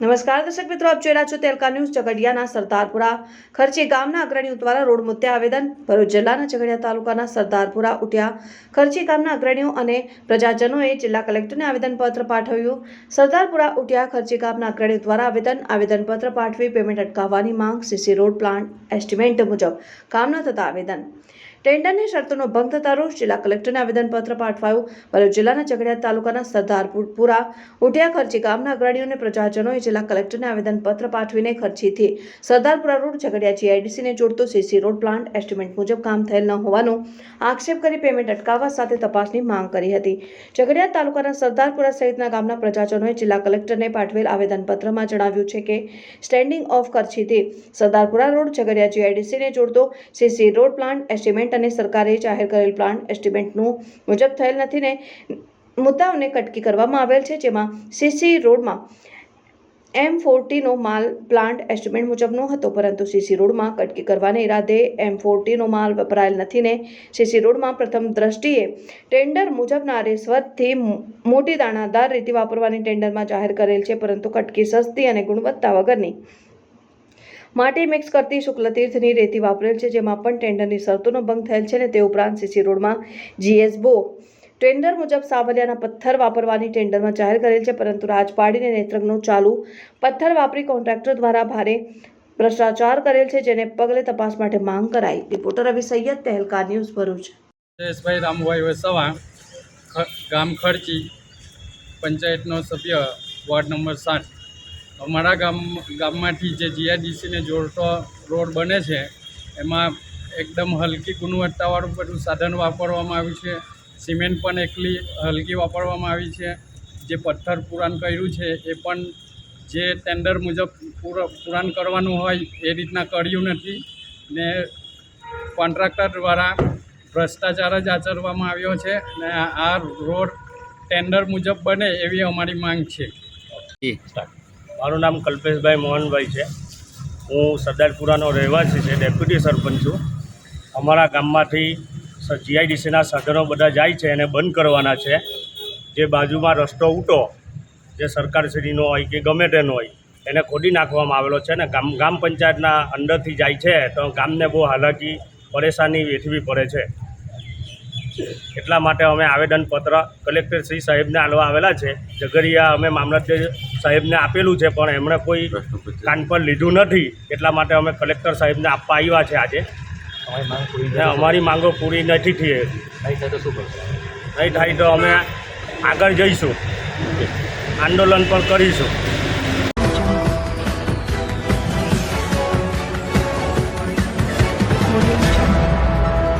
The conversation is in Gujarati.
નમસ્કાર દર્શક મિત્રો, આપ જોઈ રહ્યા છો તેલકા ન્યૂઝ ઝઘડિયાના સરદારપુરા. ખર્ચી ગામના અગ્રણીઓ દ્વારા રોડ મુદ્દે આવેદન. ભરૂચ જિલ્લાના ઝઘડિયા તાલુકાના સરદારપુરા ઉઠ્યા ખર્ચી ગામના અગ્રણીઓ અને પ્રજાજનોએ જિલ્લા કલેક્ટરને આવેદનપત્ર પાઠવ્યું. સરદારપુરા ઉઠ્યા ખર્ચી ગામના અગ્રણીઓ દ્વારા આવેદન. આવેદનપત્ર પાઠવી પેમેન્ટ અટકાવવાની માંગ સીસી રોડ પ્લાન્ટ એસ્ટિમેટ મુજબ કામ ન થતા આવેદન. ટેન્ડરની શરતોનો ભંગ થતા રોજ જિલ્લા કલેક્ટરને આવેદનપત્ર પાઠવાયું. ભરૂચ જિલ્લાના ઝઘડિયા તાલુકાના સરદારપુરા, ઉટિયા ખર્ચી ગામના અગ્રણીઓને પ્રજાજનોએ જિલ્લા કલેક્ટરને આવેદનપત્ર પાઠવીને ખર્ચીથી સરદારપુરા રોડ, ઝઘડિયા જીઆઈડીસીને જોડતો સીસી રોડ પ્લાન્ટ એસ્ટિમેટ મુજબ કામ થયેલ ન હોવાનો આક્ષેપ કરી પેમેન્ટ અટકાવવા સાથે તપાસની માંગ કરી હતી. ઝઘડિયા તાલુકાના સરદારપુરા સહિતના ગામના પ્રજાજનોએ જિલ્લા કલેક્ટરને પાઠવેલ આવેદનપત્રમાં જણાવ્યું છે કે, સ્ટેન્ડિંગ ઓફ કરછીથી સરદારપુરા રોડ, ઝઘડિયા જીઆઈડીસીને જોડતો સીસી રોડ પ્લાન્ટ એસ્ટિમેટ અને સરકારે જાહેર કરેલ પ્લાન્ટ એસ્ટિમેટનું મુજબ થયેલ નથી ને મુદ્દાઓને કટકી કરવામાં આવેલ છે, જેમાં સીસી રોડમાં એમ ફોર્ટીનો માલ પ્લાન્ટ એસ્ટિમેટ મુજબનો હતો, પરંતુ સીસી રોડમાં કટકી કરવાને ઈરાદે એમ ફોર્ટીનો માલ વપરાયેલ નથી ને સીસી રોડમાં પ્રથમ દ્રષ્ટિએ ટેન્ડર મુજબના રેસવતથી મોટી દાણાદાર રીતે વાપરવાની ટેન્ડરમાં જાહેર કરેલ છે, પરંતુ કટકી સસ્તી અને ગુણવત્તા વગરની માટી મિક્સ કરતી શુક્લતીર્થની રેતી વાપરેલ છે, જેમાં પણ ટેન્ડરની શરતોનો ભંગ થયેલ છે ને તે ઉપરાંત સીસી રોડમાં જીએસ બો. ટેન્ડર મુજબ સાવલિયાના પથ્થર વાપરવાની ટેન્ડરમાં જાહેર કરેલ છે, પરંતુ રાજપાડીને નેત્રંગનો ચાલુ પથ્થર વાપરી કોન્ટ્રાક્ટર દ્વારા ભારે ભ્રષ્ટાચાર કરેલ છે, જેને પગલે તપાસ માટે માંગ કરાઈ. Reporter Ravi Sayyed, Tehelka news Bharuch. Jayeshbhai Rambhai Vasava ગામ ખર્ચી પંચાયતનો સભ્ય, વોર્ડ નંબર સાત. અમારા ગામ ગામમાંથી જે જીઆઈડીસીને જોડતો રોડ બને છે, એમાં એકદમ હલકી ગુણવત્તાવાળું બધું સાધન વાપરવામાં આવ્યું છે. સિમેન્ટ પણ એકલી હલકી વાપરવામાં આવી છે. જે પથ્થર પુરાણ કર્યું છે, એ પણ જે ટેન્ડર મુજબ પૂર, પુરાણ કરવાનું હોય, એ રીતના કર્યું નથી. ને કોન્ટ્રાક્ટર દ્વારા ભ્રષ્ટાચાર જ આચરવામાં આવ્યો છે અને આ રોડ ટેન્ડર મુજબ બને એવી અમારી માંગ છે. મારું નામ કલ્પેશભાઈ મોહનભાઈ છે. હું સરદારપુરાનો રહેવાસી છે, ડેપ્યુટી સરપંચ છું. અમારા ગામમાંથી જીઆઈડીસીના સાધનો બધા જાય છે એને બંધ કરવાના છે. જે બાજુમાં રસ્તો ઉટો, જે સરકારશ્રીનો હોય કે ગમે તેનો હોય, એને ખોદી નાખવામાં આવેલો છે ને ગામ ગામ પંચાયતના અંદરથી જાય છે તો ગામને બહુ હાલાકી, પરેશાની વેઠવી પડે છે. એટલા માટે અમે આવેદનપત્ર કલેક્ટર શ્રી સાહેબને આલવા આવેલા છે. ઝઘડિયા અમે મામલતદાર સાહેબને આપેલું છે પણ એમણે કોઈ કાન પર લીધું નથી. એટલા માટે અમે કલેક્ટર સાહેબને આપવા આવ્યા છે આજે. અમારી માંગો પૂરી નથી થઈ. નહીં થાય તો અમે આગળ જઈશું. આંદોલન પણ કરીશું.